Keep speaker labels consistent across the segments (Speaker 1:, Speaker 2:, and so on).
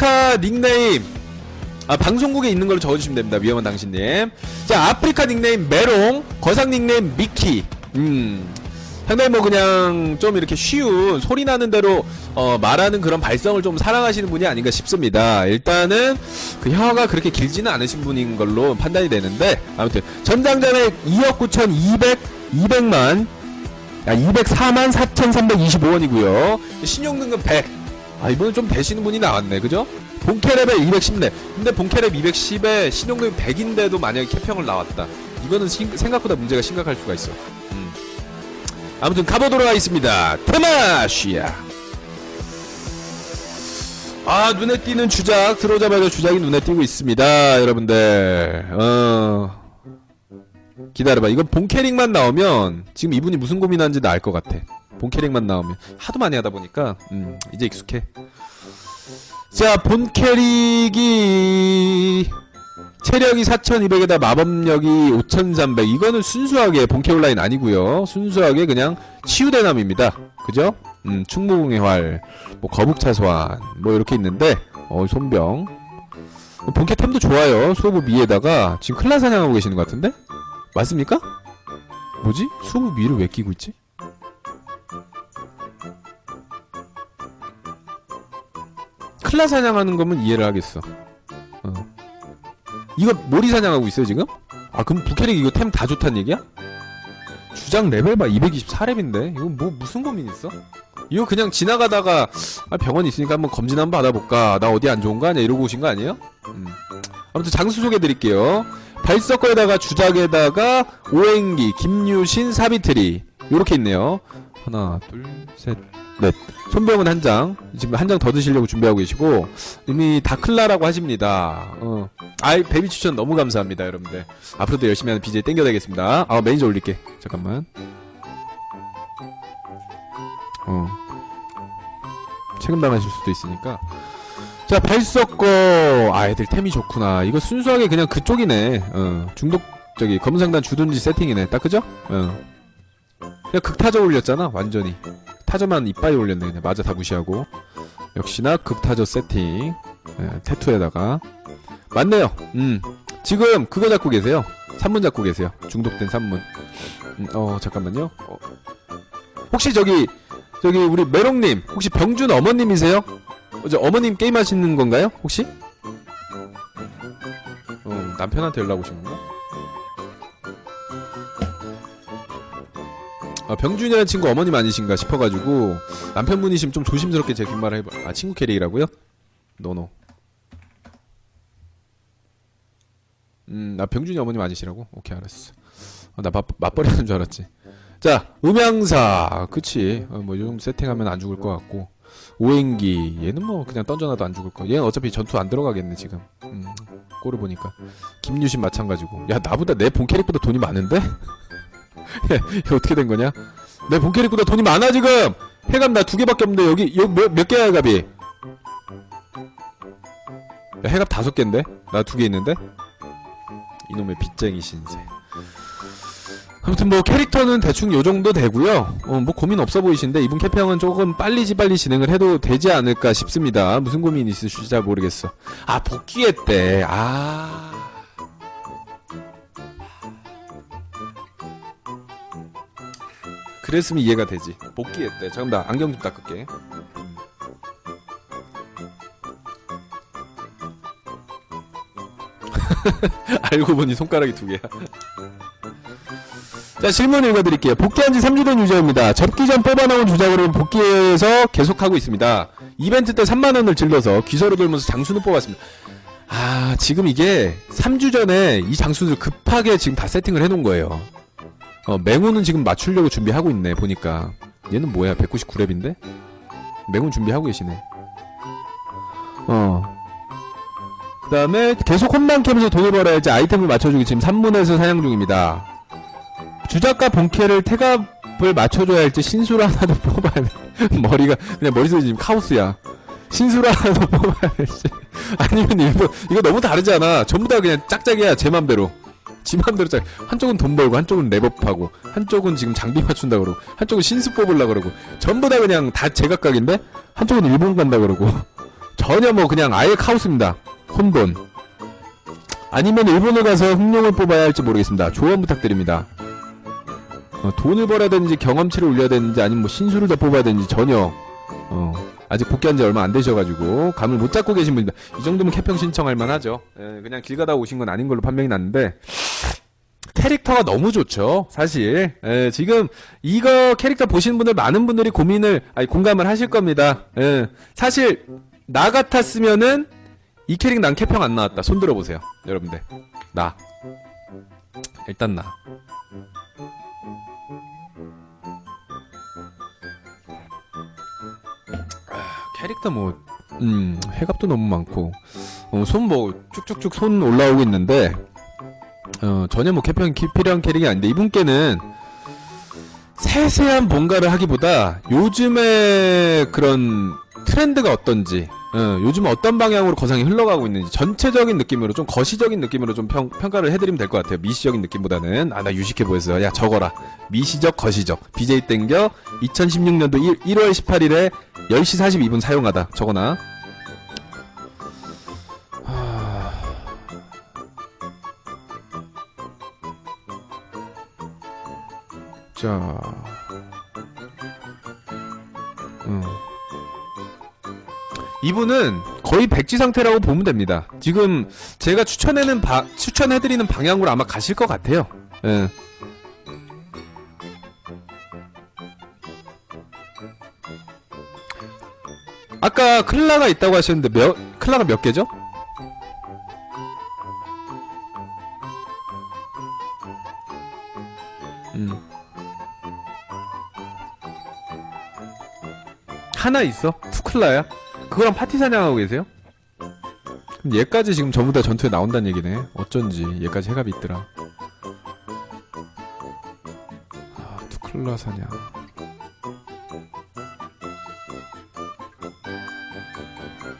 Speaker 1: 아프리카 닉네임 아, 방송국에 있는 걸로 적어주시면 됩니다. 위험한 당신님. 자, 아프리카 닉네임 메롱, 거상 닉네임 미키. 음. 상당히 뭐 그냥 좀 이렇게 쉬운 소리 나는 대로 어, 말하는 그런 발성을 좀 사랑하시는 분이 아닌가 싶습니다. 일단은 그 혀가 그렇게 길지는 않으신 분인 걸로 판단이 되는데 아무튼 전장전액 2억 9,200 200만 아, 204만 4,325원이고요. 신용등급 100. 아 이번엔 좀 되시는 분이 나왔네, 그죠? 본캐 레벨 210네. 근데 본캐 랩 210에 신용등급 100인데도 만약에 캐평을 나왔다. 이거는 심- 생각보다 문제가 심각할 수가 있어. 음. 아무튼 가보도록 하겠습니다. 테마시아. 아 눈에 띄는 주작 들어오자마자 주작이 눈에 띄고 있습니다, 여러분들. 어. 기다려봐. 이건 본 캐릭만 나오면 지금 이분이 무슨 고민하는지 나 알 것 같아. 본 캐릭만 나오면 하도 많이 하다 보니까 음, 이제 익숙해. 자, 본 캐릭이 체력이 4200에다 마법력이 5300. 이거는 순수하게 본캐 온라인 아니고요. 순수하게 그냥 치유대남입니다. 그죠? 음, 충무궁의 활, 뭐 거북차 소환, 뭐 이렇게 있는데 어, 손병. 본캐 템도 좋아요. 수호부 미에다가 지금 클라 사냥하고 계시는 것 같은데? 맞습니까? 뭐지? 수호부 미를 왜 끼고 있지? 클라 사냥하는 거면 이해를 하겠어. 어. 이거 모리 사냥하고 있어요 지금? 아 그럼 부캐릭 이거 템 다 좋단 얘기야? 주장 레벨 봐 224렙인데 이거 뭐 무슨 고민 있어? 이거 그냥 지나가다가 아, 병원 있으니까 한번 검진 한번 받아볼까 나 어디 안 좋은 거 아니야 이러고 오신 거 아니에요? 음. 아무튼 장수 소개해드릴게요 발석거에다가 주작에다가 오행기 김유신 사비트리 요렇게 있네요 하나 둘 셋 넷 손병은 한 장. 지금 한 장 더 드시려고 준비하고 계시고 이미 다클라라고 하십니다. 어. 아이 베비 추천 너무 감사합니다, 여러분들. 앞으로도 열심히 하는 BJ 땡겨다겠습니다. 아 매니저 올릴게. 잠깐만. 어. 책임당하실 수도 있으니까. 자 발석거 아 애들 템이 좋구나. 이거 순수하게 그냥 그쪽이네. 어. 중독 저기 검상단 주둔지 세팅이네. 딱 그죠? 어. 그냥 극타져 올렸잖아, 완전히. 타저만 이빨이 올렸네 그냥 맞아 다 무시하고 역시나 극타저 세팅 예, 태투에다가 맞네요 음 지금 그거 잡고 계세요 산문 잡고 계세요 중독된 산문 음, 어 잠깐만요 어. 혹시 저기 저기 우리 메롱님 혹시 병준 어머님이세요? 어, 저 어머님 게임 하시는 건가요? 혹시? 어 남편한테 연락 오신 건가? 아, 병준이라는 친구 어머님 아니신가 싶어가지고 남편분이시면 좀 조심스럽게 제 뒷말을 해봐. 아 친구 캐릭이라고요? 노노. 음, 나 병준이 어머님 아니시라고? 오케이 알았어. 아, 나 맞, 맞벌이하는 줄 알았지. 자, 음향사, 그치? 어, 뭐이 정도 세팅하면 안 죽을 것 같고. 오행기, 얘는 뭐 그냥 던져놔도 안 죽을 거. 얘는 어차피 전투 안 들어가겠네 지금. 음, 꼴을 보니까. 김유신 마찬가지고. 야 나보다 내 본 캐릭보다 돈이 많은데? 이거 어떻게 된 거냐? 내 본 캐릭보다 돈이 많아 지금. 해갑 나두 개밖에 없는데 여기 여기 몇, 몇 개야 해갑이? 야, 해갑 다섯 개인데 나 두 개 있는데. 이놈의 빚쟁이 신세. 아무튼 뭐 캐릭터는 대충 요 정도 되고요. 어, 뭐 고민 없어 보이신데 이분 캐평은 조금 빨리 빨리 진행을 해도 되지 않을까 싶습니다. 무슨 고민 있으실지 잘 모르겠어. 아 복귀했대. 아. 그랬으면 이해가 되지. 복귀했대. 잠깐 나 안경 좀 닦을게. 알고 보니 손가락이 두 개야. 자, 질문 읽어드릴게요. 복귀한 지 3주 된 유저입니다. 접기 전 뽑아놓은 주작으로 복귀해서 계속하고 있습니다. 이벤트 때 3만원을 질러서 귀서로 돌면서 장수는 뽑았습니다. 아, 지금 이게 3주 전에 이 장수를 급하게 지금 다 세팅을 해놓은 거예요. 어, 맹우는 지금 맞추려고 준비하고 있네, 보니까. 얘는 뭐야, 199렙인데? 맹우 준비하고 계시네. 어. 그 다음에 계속 홈런 캠에서 돈을 벌어야지 아이템을 맞춰주기 지금 3문에서 사냥 중입니다. 주작과 본캐를 태갑을 맞춰줘야 할지 신수를 하나도 뽑아야 돼. 머리가, 그냥 머릿속이 지금 카오스야. 신수를 하나도 뽑아야 할지. 아니면 일본, 이거 너무 다르잖아. 전부 다 그냥 짝짝이야, 제 맘대로. 지 맘대로 짝. 한쪽은 돈 벌고, 한쪽은 랩업하고, 한쪽은 지금 장비 맞춘다 그러고, 한쪽은 신수 뽑으려 그러고, 전부 다 그냥 다 제각각인데? 한쪽은 일본 간다 그러고, 전혀 뭐 그냥 아예 카오스입니다. 혼돈. 아니면 일본에 가서 흑룡을 뽑아야 할지 모르겠습니다. 조언 부탁드립니다. 어, 돈을 벌어야 되는지 경험치를 올려야 되는지 아니면 뭐 신수를 더 뽑아야 되는지 전혀 어, 아직 복귀한 지 얼마 안 되셔가지고 감을 못 잡고 계신 분입니다. 이 정도면 캐평 신청할 만하죠. 예, 그냥 길 가다 오신 건 아닌 걸로 판명이 났는데 캐릭터가 너무 좋죠. 사실 예, 지금 이거 캐릭터 보시는 분들 많은 분들이 고민을 아니 공감을 하실 겁니다. 예, 사실 나 같았으면은 이 캐릭 난 캐평 안 나왔다. 손 들어보세요, 여러분들. 나 일단 나. 캐릭터 뭐, 음, 해갑도 너무 많고, 어, 손 뭐, 쭉쭉쭉 손 올라오고 있는데, 어, 전혀 뭐 키- 필요한 캐릭이 아닌데, 이분께는 세세한 뭔가를 하기보다 요즘의 그런 트렌드가 어떤지, 어, 요즘 어떤 방향으로 거상이 흘러가고 있는지 전체적인 느낌으로 좀 거시적인 느낌으로 좀 평, 평가를 해드리면 될 것 같아요. 미시적인 느낌보다는 아 나 유식해 보였어. 야 적어라. 미시적 거시적. BJ 땡겨 2016년도 1, 월 18일에 10시 42분 사용하다. 적어놔. 하... 자, 이분은 거의 백지 상태라고 보면 됩니다. 지금 제가 추천해는 바, 추천해드리는 방향으로 아마 가실 것 같아요. 예. 아까 클라가 있다고 하셨는데 몇 클라가 몇 개죠? 음. 하나 있어? 투클라야? 그거랑 파티 사냥하고 계세요? 그럼 얘까지 지금 전부 다 전투에 나온다는 얘기네. 어쩐지 얘까지 해갑이 있더라. 아, 투클라 사냥.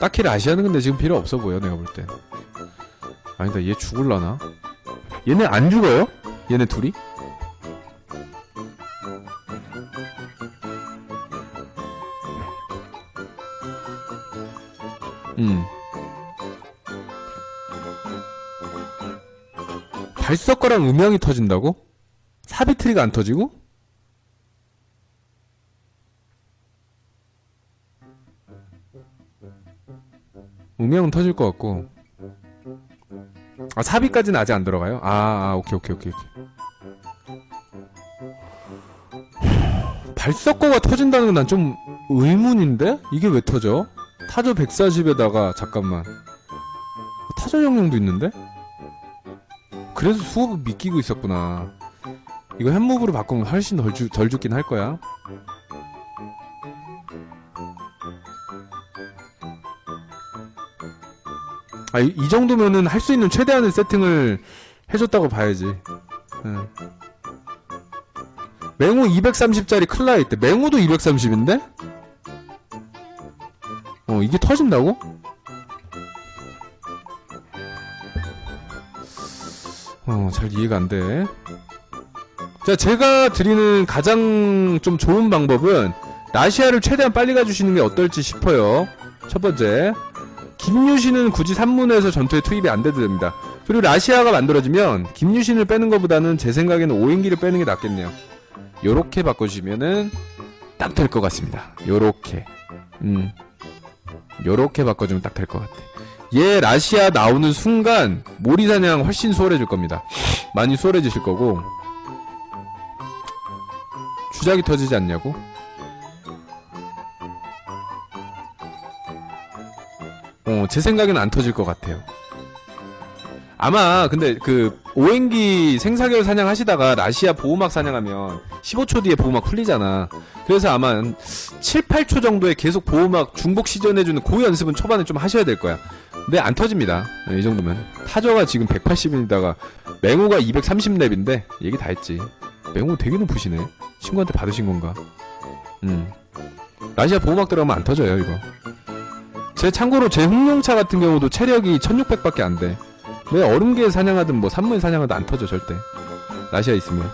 Speaker 1: 딱히 라시아는 근데 지금 필요 없어 보여 내가 볼 땐. 아니다 얘 죽을라나? 얘네 안 죽어요? 얘네 둘이? 발석거랑 음영이 터진다고? 사비트리가 안 터지고? 음영은 터질 것 같고 아 사비까지는 아직 안 들어가요? 아, 아 오케이 오케이 오케이 오케이 발석거가 터진다는 건 난 좀 의문인데? 이게 왜 터져? 타조 140에다가 잠깐만 타조 영역도 있는데? 그래서 수업을 믿기고 있었구나 이거 햄무브로 바꾸면 훨씬 덜, 주, 덜 죽긴 할 거야 아, 이, 이 정도면은 할 수 있는 최대한의 세팅을 해줬다고 봐야지 응. 맹우 230짜리 클라이 있대 맹우도 230인데? 어, 이게 터진다고? 잘 이해가 안 돼. 자, 제가 드리는 가장 좀 좋은 방법은 라시아를 최대한 빨리 가주시는 게 어떨지 싶어요. 첫 번째. 김유신은 굳이 3문에서 전투에 투입이 안 돼도 됩니다. 그리고 라시아가 만들어지면 김유신을 빼는 것보다는 제 생각에는 오행기를 빼는 게 낫겠네요. 요렇게 바꿔주시면은 딱 될 것 같습니다. 요렇게. 음. 요렇게 바꿔주면 딱 될 것 같아. 얘 라시아 나오는 순간 모리 사냥 훨씬 수월해질 겁니다. 많이 수월해지실 거고 주작이 터지지 않냐고? 어, 제 생각에는 안 터질 것 같아요. 아마 근데 그 오행기 생사결 사냥하시다가 라시아 보호막 사냥하면 15초 뒤에 보호막 풀리잖아. 그래서 아마 한 7, 8초 정도에 계속 보호막 중복 시전해주는 그 연습은 초반에 좀 하셔야 될 거야. 근데 안 터집니다. 네, 이 정도면. 타저가 지금 180인다가 맹호가 230렙인데 얘기 다 했지. 맹호 되게 높으시네. 친구한테 받으신 건가? 음. 라시아 보호막 들어가면 안 터져요 이거. 제 참고로 제 흑룡차 같은 경우도 체력이 1600밖에 안 돼. 내 얼음개 사냥하든 뭐 산물 사냥하든 안 터져 절대. 라시아 있으면.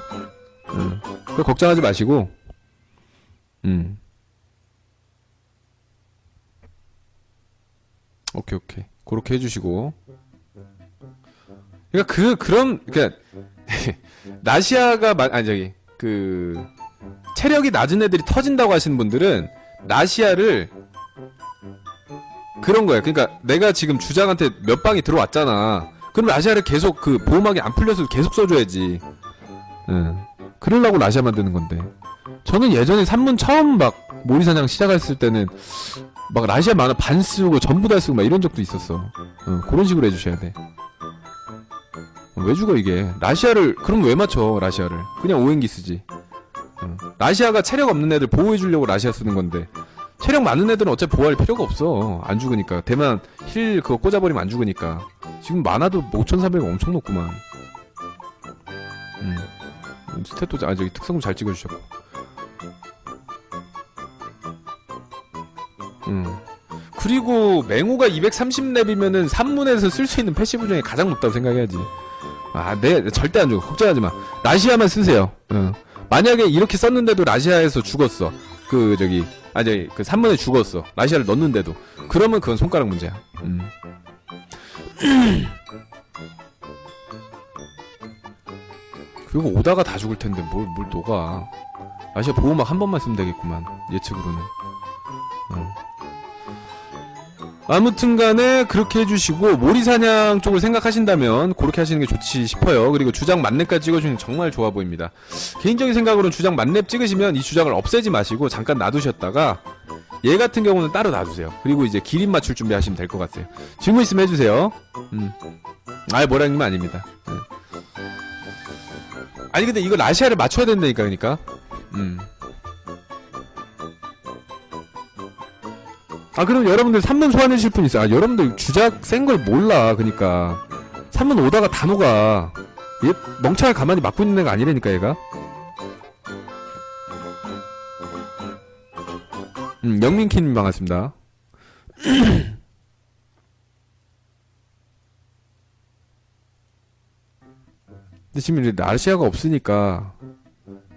Speaker 1: 음. 그 걱정하지 마시고. 음. 오케이 오케이 그렇게 해주시고 그러니까 그 그런 그러니까 라시아가 마- 아니 저기 그 체력이 낮은 애들이 터진다고 하시는 분들은 라시아를 그런 거야. 그러니까 내가 지금 주장한테 몇 방이 들어왔잖아. 그럼 라시아를 계속 그 보호막이 안 풀려서 계속 써줘야지. 응. 그러려고 라시아 만드는 건데. 저는 예전에 산문 처음 막 모리사냥 시작했을 때는 막 라시아 만화 반 쓰고 전부 다 쓰고 막 이런 적도 있었어. 응, 그런 식으로 해주셔야 돼. 왜 죽어 이게? 라시아를 그럼 왜 맞춰 라시아를? 그냥 오행기 쓰지. 응. 라시아가 체력 없는 애들 보호해 주려고 라시아 쓰는 건데 체력 많은 애들은 어차피 보호할 필요가 없어. 안 죽으니까. 대만 힐 그거 꽂아버리면 안 죽으니까. 지금 만화도 5,400 엄청 높구만. 음. 스탯도 아 저기 특성도 잘 찍어주셨고. 음. 그리고 맹호가 230렙이면은 3문에서 쓸 수 있는 패시브 중에 가장 높다고 생각해야지. 아, 네, 절대 안 죽어. 걱정하지 마. 라시아만 쓰세요. 응. 만약에 이렇게 썼는데도 라시아에서 죽었어. 그, 저기, 아, 저기, 그 3문에 죽었어. 라시아를 넣는데도. 그러면 그건 손가락 문제야. 음. 그리고 오다가 다 죽을 텐데, 뭘, 뭘 녹아. 라시아 보호막 한 번만 쓰면 되겠구만. 예측으로는. 어. 아무튼 간에 그렇게 해주시고 모리사냥 쪽을 생각하신다면 그렇게 하시는 게 좋지 싶어요. 그리고 주장 만렙까지 찍어주는 게 정말 좋아 보입니다. 개인적인 생각으로는 주장 만렙 찍으시면 이 주장을 없애지 마시고 잠깐 놔두셨다가 얘 같은 경우는 따로 놔두세요. 그리고 이제 기린 맞출 준비하시면 될 것 같아요. 질문 있으면 해주세요. 음. 아예 뭐라는 건 아닙니다. 네. 아니 근데 이거 라시아를 맞춰야 된다니까 그러니까. 음. 아 그럼 여러분들 3문 소환해 주실 분 있어요? 아 여러분들 주작 센 걸 몰라 그니까. 3문 오다가 다 녹아. 얘 멍청하게 가만히 막고 있는 애가 아니라니까 얘가. 음 영민키님 반갑습니다. 근데 지금 이제 라시아가 없으니까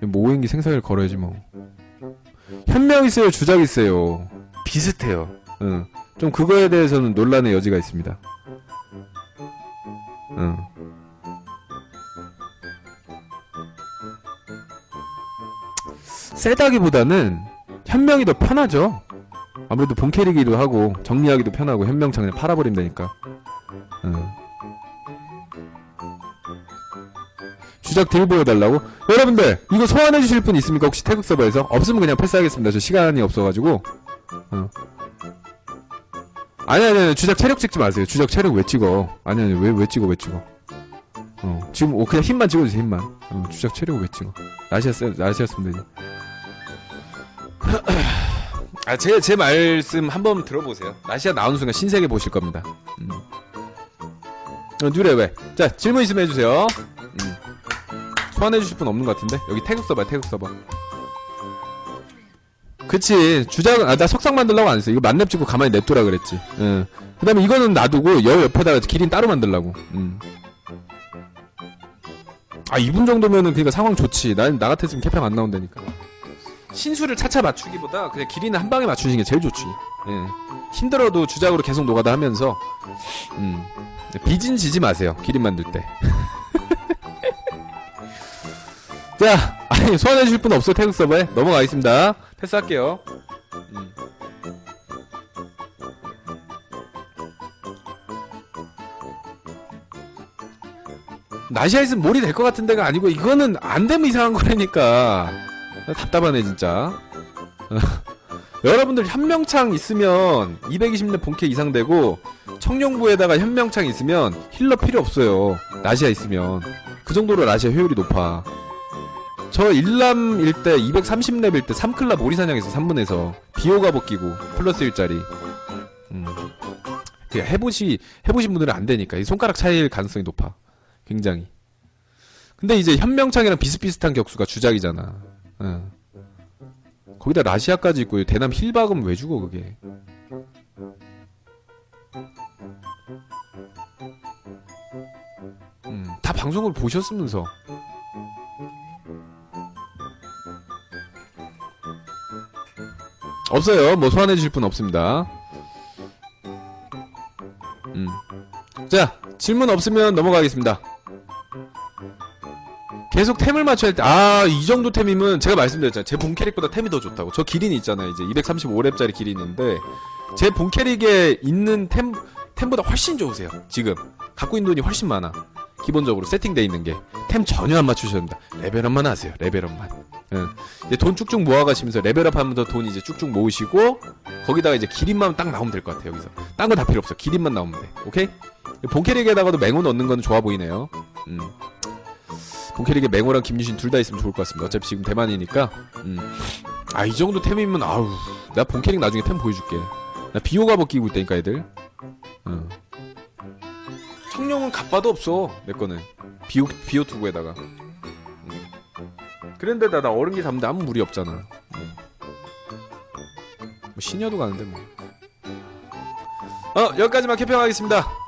Speaker 1: 모행기 생사를 걸어야지 뭐. 현명 있어요 주작 있어요 비슷해요. 응. 좀 그거에 대해서는 논란의 여지가 있습니다. 응. 세다기보다는 현명이 더 편하죠. 아무래도 본캐리기도 하고 정리하기도 편하고 현명창 그냥 팔아버린다니까. 응. 주작 딜 보여달라고? 여러분들 이거 소환해 주실 분 있습니까? 혹시 태국 서버에서? 없으면 그냥 패스하겠습니다. 저 시간이 없어가지고. 어. 아니 아니 아니 주작 체력 찍지 마세요. 주작 체력 왜 찍어? 아니 아니 왜 왜 찍어 왜 찍어? 어 지금 어, 그냥 힘만 찍어주세요 힘만. 어, 주작 체력 왜 찍어? 라시아 쓰면 되지. 아 제 제 말씀 한번 들어보세요. 라시아 나오는 순간 신세계 보실 겁니다. 음. 어, 누래 왜? 자 질문 있으면 해주세요. 음. 소환해 주실 분 없는 것 같은데 여기 태국 서버 태국 서버. 그치 주작 아 나 석상 만들라고 안 했어 이거 만렙 찍고 가만히 냅두라 그랬지 응. 그 다음에 이거는 놔두고 여 옆에다가 기린 따로 만들라고 응. 아 이분 정도면은 그니까 상황 좋지 난 나 같았으면 캐평 안 나온다니까 신수를 차차 맞추기보다 그냥 기린을 한 방에 맞추시는 게 제일 좋지 예. 힘들어도 주작으로 계속 노가다 하면서 음. 빚은 지지 마세요 기린 만들 때 자, 아니 소환해 주실 분 없어 태국 서버에 넘어가겠습니다. 패스할게요. 음. 나시아 있으면 몰이 될 것 같은 데가 아니고 이거는 안 되면 이상한 거라니까 답답하네 진짜. 여러분들 현명창 있으면 220렙 본캐 이상 되고 청룡부에다가 현명창 있으면 힐러 필요 없어요. 라시아 있으면 그 정도로 라시아 효율이 높아. 저 1람일 때 230렙일 때 3클럽 오리사냥에서 3문에서 비호가 벗기고 플러스 1짜리. 음. 그 해보시 해보신 분들은 안 되니까 이 손가락 차이일 가능성이 높아. 굉장히. 근데 이제 현명창이랑 비슷비슷한 격수가 주작이잖아. 응. 거기다 라시아까지 있고 대남 힐 박으면 왜 죽어 그게? 음, 다 방송을 보셨으면서 없어요. 뭐 소환해 주실 분 없습니다. 음. 자 질문 없으면 넘어가겠습니다. 계속 템을 맞춰야 할 때, 아, 이 정도 템이면 제가 말씀드렸잖아요. 제 본 캐릭보다 템이 더 좋다고. 저 기린이 있잖아요. 이제 235렙짜리 기린인데, 제 본 캐릭에 있는 템, 템보다 훨씬 좋으세요. 지금. 갖고 있는 돈이 훨씬 많아. 기본적으로 세팅돼 있는 게. 템 전혀 안 맞추셔야 됩니다. 레벨업만 하세요. 레벨업만. 응. 이제 돈 쭉쭉 모아가시면서 레벨업 하면서 돈 이제 쭉쭉 모으시고, 거기다가 이제 기린만 딱 나오면 될 것 같아요. 여기서. 딴 거 다 필요 없어. 기린만 나오면 돼. 오케이? 본 캐릭에다가도 맹호 넣는 건 좋아 보이네요. 음. 본 캐릭에 맹호랑 김유신 둘 다 있으면 좋을 것 같습니다. 어차피 지금 대만이니까. 음. 아, 이 정도 템이면, 아우. 나 본 캐릭 나중에 템 보여줄게. 나 비호가 벗기고 있다니까, 애들. 어. 청룡은 갑바도 없어, 내 거는. 비호, 비호 투구에다가. 음. 그런데다 나 어른기 잡는데 아무 무리 없잖아. 음. 뭐, 시녀도 가는데, 뭐. 어, 여기까지만 캐평하겠습니다.